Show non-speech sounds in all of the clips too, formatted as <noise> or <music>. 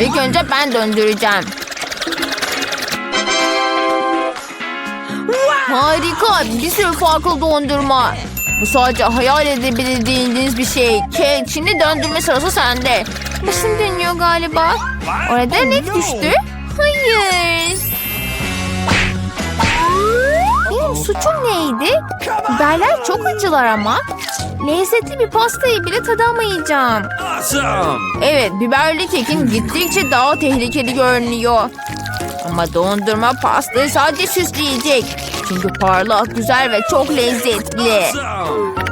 İlk önce ben döndüreceğim. Harika. Bir sürü farklı dondurma. Bu sadece hayal edebildiğiniz bir şey. Kate şimdi döndürme sırası sende. Başım dönüyor galiba. Orada ne düştü? Hayır. Suçum neydi? Biberler çok acılar ama. Lezzetli bir pastayı bile tadamayacağım. Awesome! Evet, biberli kekin gittikçe daha tehlikeli görünüyor. Ama dondurma pastayı sadece süsleyecek. Çünkü parlak, güzel ve çok lezzetli. Awesome! <laughs>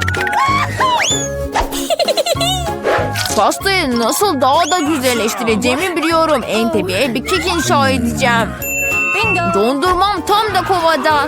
Pastayı nasıl daha da güzelleştireceğimi biliyorum. En tepeye bir kek inşa edeceğim. Dondurmam tam da kovada.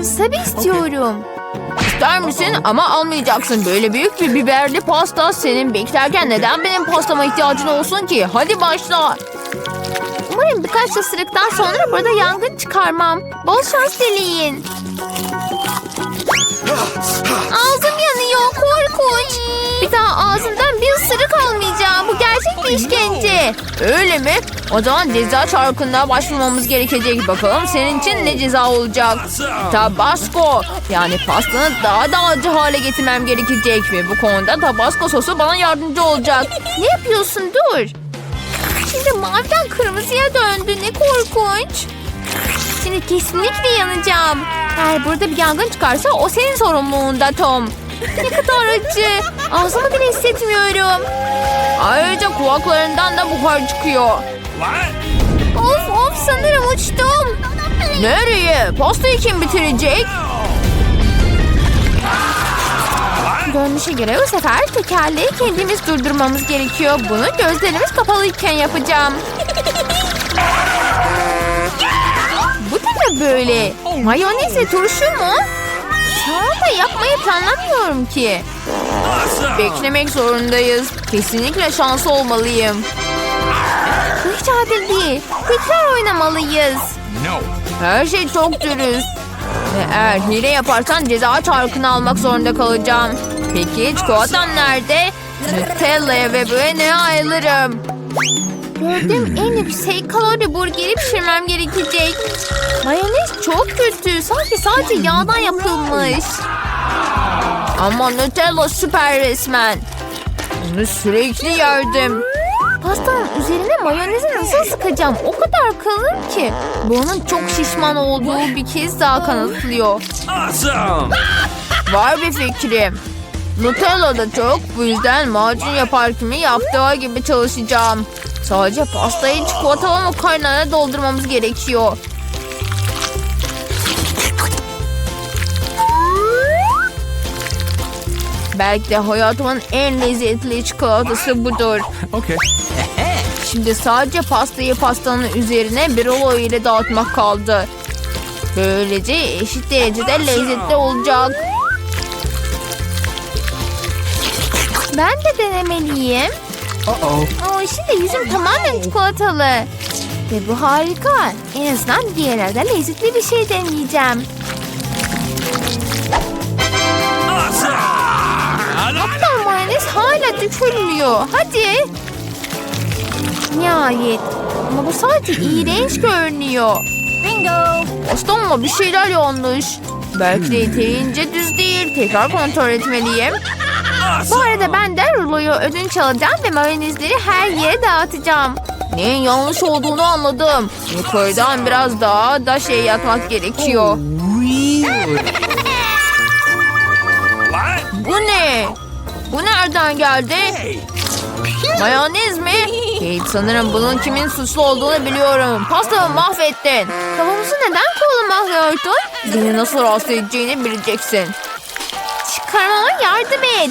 Tabii istiyorum. İster misin ama almayacaksın. Böyle büyük bir biberli pasta senin beklerken neden benim pastama ihtiyacın olsun ki? Hadi başla. Umarım birkaç ısırıktan sonra burada yangın çıkarmam. Bol şans dileyin. Ağzım yanıyor korkunç. Bir daha ağzımdan bir ısırık almayacağım. Bu gerçek bir işkence. Öyle mi? O zaman ceza çarkına başvurmamız gerekecek. Bakalım senin için ne ceza olacak? Tabasco. Yani pastanı daha da acı hale getirmem gerekecek. Ve bu konuda tabasco sosu bana yardımcı olacak. Ne yapıyorsun? Dur. Şimdi maviden kırmızıya döndü. Ne korkunç. Şimdi kesinlikle yanacağım. Eğer burada bir yangın çıkarsa o senin sorumluluğunda Tom. Ne kadar acı. Ağzımı bile hissetmiyorum. Ayrıca kulaklarından da buhar çıkıyor. Of of sanırım uçtum. Nereye? Pastayı kim bitirecek? Görünüşe göre bu sefer tekerleği kendimiz durdurmamız gerekiyor. Bunu gözlerimiz kapalıyken yapacağım. Da ne böyle? Mayonez ve turşu mu? Salata yapmayı planlamıyorum ki. Beklemek zorundayız. Kesinlikle şanslı olmalıyım. Bu hiç adil değil. Tekrar oynamalıyız. No. Her şey çok dürüst. Ve eğer hile yaparsan ceza çarkını almak zorunda kalacağım. Peki çikolatam nerede? Nutella'ya ve böyle ayrılırım. Gördüğüm en yüksek kalori burgeri pişirmem gerekecek. Mayonez çok kötü. Sanki sadece yağdan yapılmış. Ama Nutella süper resmen. Onu sürekli yerdim. Pastanın üzerine mayonezi nasıl sıkacağım? O kadar kalın ki. Bunun çok şişman olduğu bir kez daha kanıtlıyor. Awesome! Var bir fikrim. Nutella da çok. Bu yüzden macun yapar kimi yaptığı gibi çalışacağım. Sadece pastayı çikolatalı makarnaya doldurmamız gerekiyor. Belki de hayatımın en lezzetli çikolatası budur. Okay. <laughs> Şimdi sadece pastayı pastanın üzerine bir rulo ile dağıtmak kaldı. Böylece eşit derecede lezzetli olacak. Ben de denemeliyim. Uh-oh. Aa, şimdi yüzüm tamamen çikolatalı. Ve bu harika. En azından diğerlerde lezzetli bir şey deneyeceğim. Hatta mayonez hala dökülmüyor. Hadi. Nihayet. Ama bu sadece iğrenç görünüyor. Bingo. Pastamla bir şeyler yanlış. Belki de yeterince düz değil. Tekrar kontrol etmeliyim. Bu arada ben de ruloyu ödünç alacağım ve mayonezleri her yere dağıtacağım. Neyin yanlış olduğunu anladım. Yukarıdan biraz daha da şey yapmak gerekiyor. Bu ne? Bu nereden geldi? Mayonez mi? Kate sanırım bunun kimin suçlu olduğunu biliyorum. Pastamı mahvettin. Kafamızı neden kullanmıyordun? Beni nasıl rahatsız edeceğini bileceksin. Çıkarmama yardım et.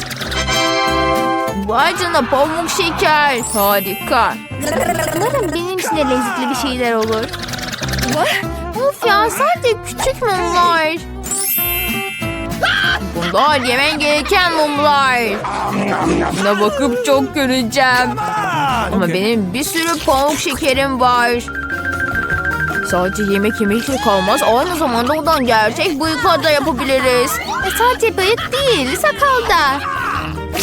Vay canına pamuk şeker. Harika. Umarım benim için de lezzetli bir şeyler olur. Of ya sadece küçük mumlar. Bunlar yemen gereken mumlar. Buna bakıp çok göreceğim. Ama benim bir sürü pamuk şekerim var. Sadece yemek yemekle kalmaz. Aynı zamanda oradan gerçek bıyıklar da yapabiliriz. E sadece bıyık değil, sakal da.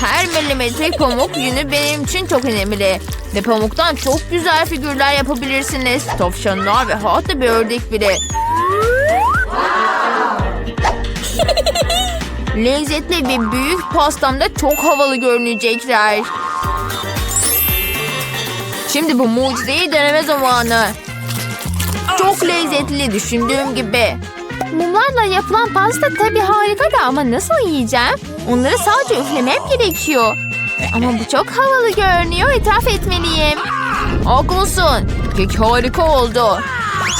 Her milimetre pamuk yünü benim için çok önemli. Ve pamuktan çok güzel figürler yapabilirsiniz. Tavşanlar ve hatta bir ördek bile. <laughs> Lezzetli bir büyük pastamda çok havalı görünecekler. Şimdi bu mucizeyi deneme zamanı. Çok lezzetli düşündüğüm gibi. Mumlarla yapılan pasta tabii harika da ama nasıl yiyeceğim? Onları sadece üflemem gerekiyor. Ama bu çok havalı görünüyor. İtiraf etmeliyim. Haklısın. Kek harika oldu.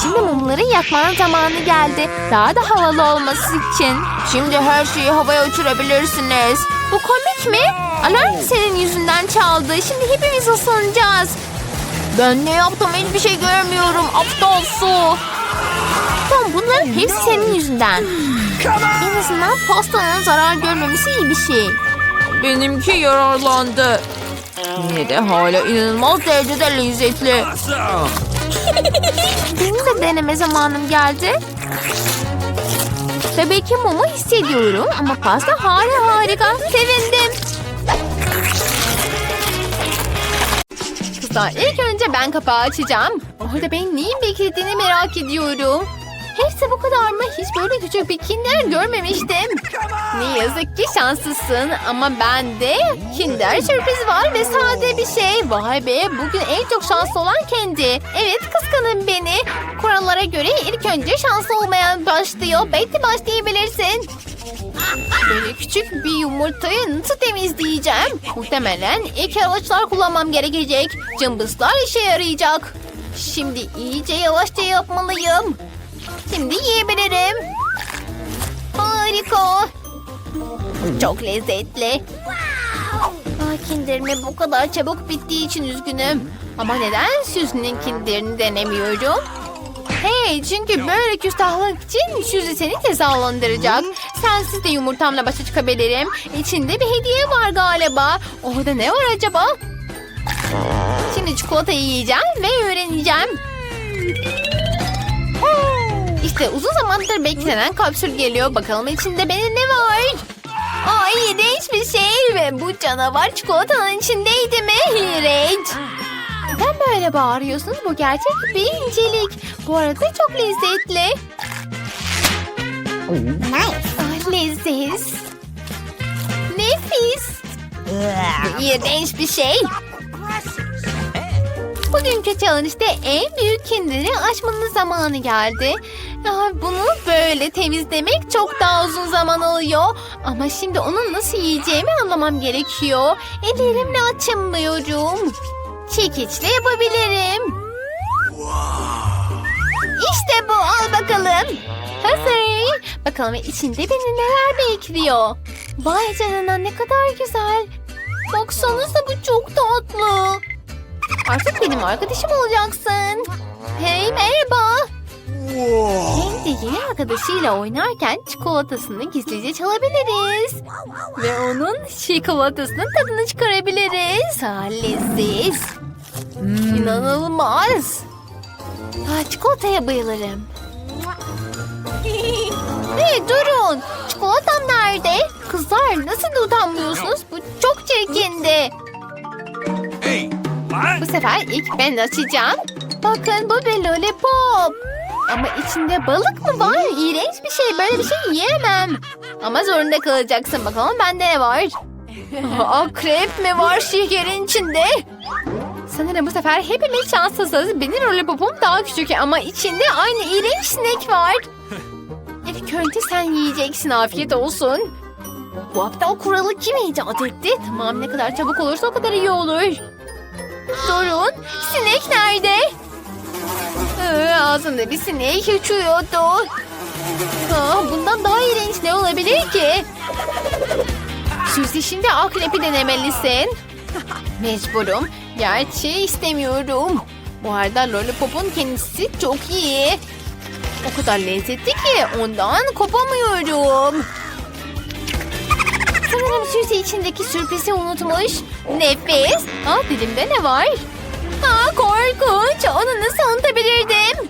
Şimdi mumları yakmanın zamanı geldi. Daha da havalı olması için. Şimdi her şeyi havaya uçurabilirsiniz. Bu komik mi? Alarm senin yüzünden çaldı. Şimdi hepimiz ısınacağız. Ben ne yaptım hiçbir şey görmüyorum. Aptal su. Tamam bunların hepsi senin yüzünden. En azından pastanın zarar görmemesi iyi bir şey. Benimki yararlandı. Yine de hala inanılmaz derecede lezzetli. <laughs> Benim de deneme zamanım geldi. Tabii ki mumu hissediyorum ama pasta hala harika. Sevindim. Kızlar ilk önce ben kapağı açacağım. Orada beni neyin beklediğini merak ediyorum. Hepsi bu kadar mı? Hiç böyle küçük bir kinder görmemiştim. Ne yazık ki şanslısın ama bende kinder sürpriz var ve sade bir şey. Vay be bugün en çok şanslı olan kendi. Evet kıskanın beni. Kurallara göre ilk önce şanslı olmayan başlıyor. Betty başlayabilirsin. Böyle küçük bir yumurtayı nasıl temizleyeceğim? Muhtemelen ilk avuçlar kullanmam gerekecek. Cımbızlar işe yarayacak. Şimdi iyice yavaşça yapmalıyım. Şimdi yiyebilirim. Harika. Çok lezzetli. Ah, kinderime bu kadar çabuk bittiği için üzgünüm. Ama neden Suzy'nin kinderini denemiyorum? Hey çünkü böyle küstahlık için Suzy seni cezalandıracak. Sensiz de yumurtamla başa çıkabilirim. İçinde bir hediye var galiba. Orada ne var acaba? Şimdi çikolatayı yiyeceğim ve öğreneceğim. İşte uzun zamandır beklenen kapsül geliyor. Bakalım içinde benim ne var? Ay iğrenç bir şey ve bu canavar çikolatanın içindeydi mi? İğrenç. Neden böyle bağırıyorsunuz? Bu gerçek bir incelik. Bu arada çok lezzetli. Ah, leziz. Nefis. İğrenç bir şey. Bugünkü challenge'de en büyük kinderi açmanın zamanı geldi. Bunu böyle temizlemek çok daha uzun zaman alıyor. Ama şimdi onu nasıl yiyeceğimi anlamam gerekiyor. Ellerimle açamıyorum. Çekiçle yapabilirim. İşte bu al bakalım. Hazır. Bakalım içinde beni neler bekliyor. Vay canına ne kadar güzel. Baksanıza bu çok tatlı. Artık benim arkadaşım olacaksın. Hey merhaba. Kendi yeni arkadaşıyla oynarken çikolatasını gizlice çalabiliriz. Ve onun çikolatasının tadını çıkarabiliriz. Ha, leziz. İnanılmaz. Ha, çikolataya bayılırım. Hey durun. Çikolatam nerede? Kızlar nasıl utanmıyorsunuz? Bu çok çirkindi. Hey. Bu sefer ilk ben açacağım. Bakın bu bir lollipop. Ama içinde balık mı var? İğrenç bir şey. Böyle bir şey yiyemem. Ama zorunda kalacaksın. Bakalım bende ne var? <laughs> Akrep mi var şekerin içinde? Sanırım bu sefer hepimiz şanssızız. Benim lollipopum daha küçük ama içinde aynı iğrenç sinek var. İlk önce sen yiyeceksin. Afiyet olsun. Bu aptal kuralı kim icat etti? Tamam ne kadar çabuk olursa o kadar iyi olur. Durun. Sinek nerede? Ee, ağzında bir sinek uçuyordu. Aa, bundan daha iğrenç ne olabilir ki? Suzy şimdi akrepi denemelisin. Mecburum. Gerçi istemiyorum. Bu arada Lollipop'un kendisi çok iyi. O kadar lezzetli ki ondan kopamıyorum. Sanırım Suzy içindeki sürprizi unutmuş. Nefes. Aa, dilimde ne var? Aa, korkunç. Onu nasıl unutabilirdim?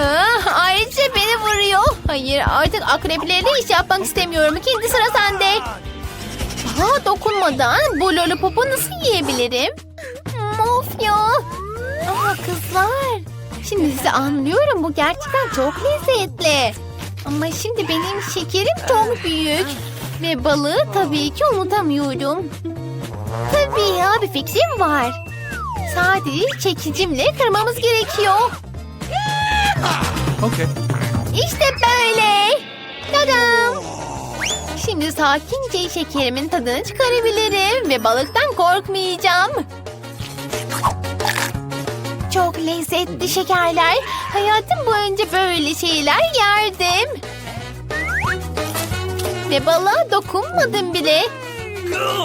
Aa, ayrıca beni vuruyor. Hayır artık akreplerle iş yapmak istemiyorum. İkinci sıra sende. Aa, dokunmadan bu lollipopu nasıl yiyebilirim? Of ya. Aa, kızlar. Şimdi sizi anlıyorum. Bu gerçekten çok lezzetli. Ama şimdi benim şekerim çok büyük. Ve balığı tabii ki unutamıyorum. Tabii ya bir fikrim var. Sadece çekicimle kırmamız gerekiyor. Okay. İşte böyle. Tadam. Şimdi sakince şekerimin tadını çıkarabilirim ve balıktan korkmayacağım. Çok lezzetli şekerler. Hayatım boyunca böyle şeyler yerdim. Ve balığa dokunmadım bile.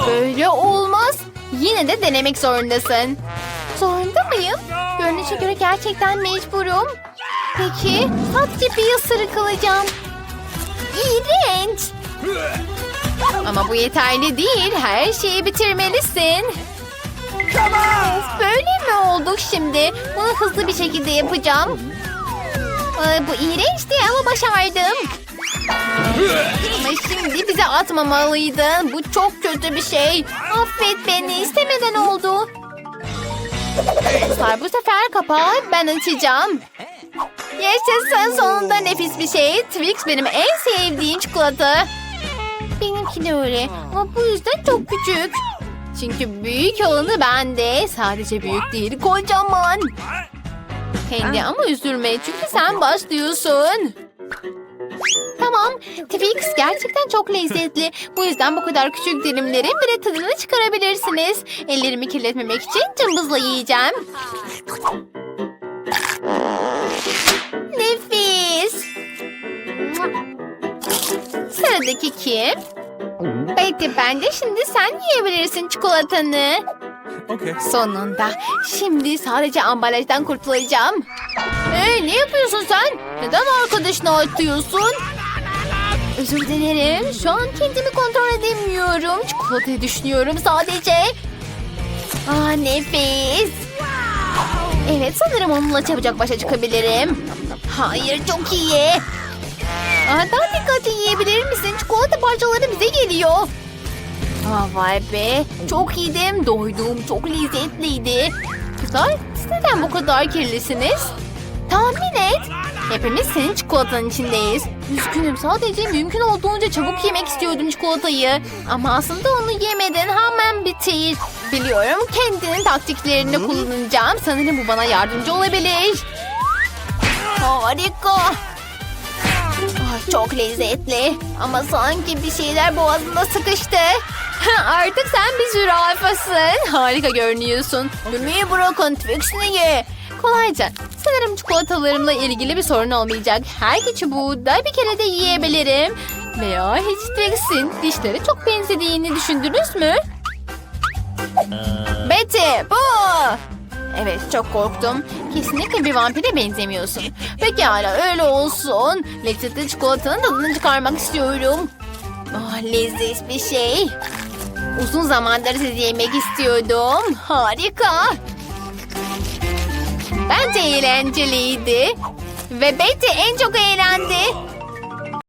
Böyle olmaz. Yine de denemek zorundasın. Zorunda mıyım? Görünüşe göre gerçekten mecburum. Peki sadece bir ısırık alacağım. İğrenç. Ama bu yeterli değil. Her şeyi bitirmelisin. Of, böyle mi olduk şimdi? Bunu hızlı bir şekilde yapacağım. Ay, bu iğrençti ama başardım. Ama şimdi bize atmamalıydın. Bu çok kötü bir şey. Affet beni. istemeden oldu. Kızlar bu sefer kapağı ben açacağım. Yaşasın sonunda nefis bir şey. Twix benim en sevdiğim çikolata. Benimki de öyle ama bu yüzden çok küçük. Çünkü büyük olanı bende. Sadece büyük değil kocaman. Kendi ama üzülme çünkü sen başlıyorsun. Tamam, Twix gerçekten çok lezzetli. Bu yüzden bu kadar küçük dilimlerin bile tadını çıkarabilirsiniz. Ellerimi kirletmemek için cımbızla yiyeceğim. Nefis. Sıradaki kim? Betty bence şimdi sen yiyebilirsin çikolatanı. Okay. Sonunda. Şimdi sadece ambalajdan kurtulacağım. Hey ne yapıyorsun sen? Neden arkadaşına atıyorsun? Özür dilerim. Şu an kendimi kontrol edemiyorum. Çikolatayı düşünüyorum sadece. Aa nefis. Evet sanırım onunla çabucak başa çıkabilirim. Hayır çok iyi. Aa, daha dikkatli yiyebilir misin? Çikolata parçaları bize geliyor. Aa, vay be. Çok yedim. Doydum. Çok lezzetliydi. Kızlar siz neden bu kadar kirlisiniz? Tahmin et. Hepimiz senin çikolatanın içindeyiz. Üzgünüm sadece mümkün olduğunca çabuk yemek istiyordum çikolatayı. Ama aslında onu yemeden hemen bitir. Biliyorum kendinin taktiklerini kullanacağım. Sanırım bu bana yardımcı olabilir. Harika. Ah, çok lezzetli. Ama sanki bir şeyler boğazımda sıkıştı. Artık sen bir zürafasın. Harika görünüyorsun. Gülmeyi bırakın. Twix'ini ye. Kolayca. Sanırım çikolatalarımla ilgili bir sorun olmayacak. Her çubuğu da bir kere de yiyebilirim. Veya hiç Trix'in dişleri çok benzediğini düşündünüz mü? Betty bu. Evet çok korktum. Kesinlikle bir vampire benzemiyorsun. Pekala öyle olsun. Lezzetli çikolatanın tadını çıkarmak istiyorum. Ah, leziz bir şey. Uzun zamandır sizi yemek istiyordum. Harika. Bence eğlenceliydi. Ve Betty en çok eğlendi.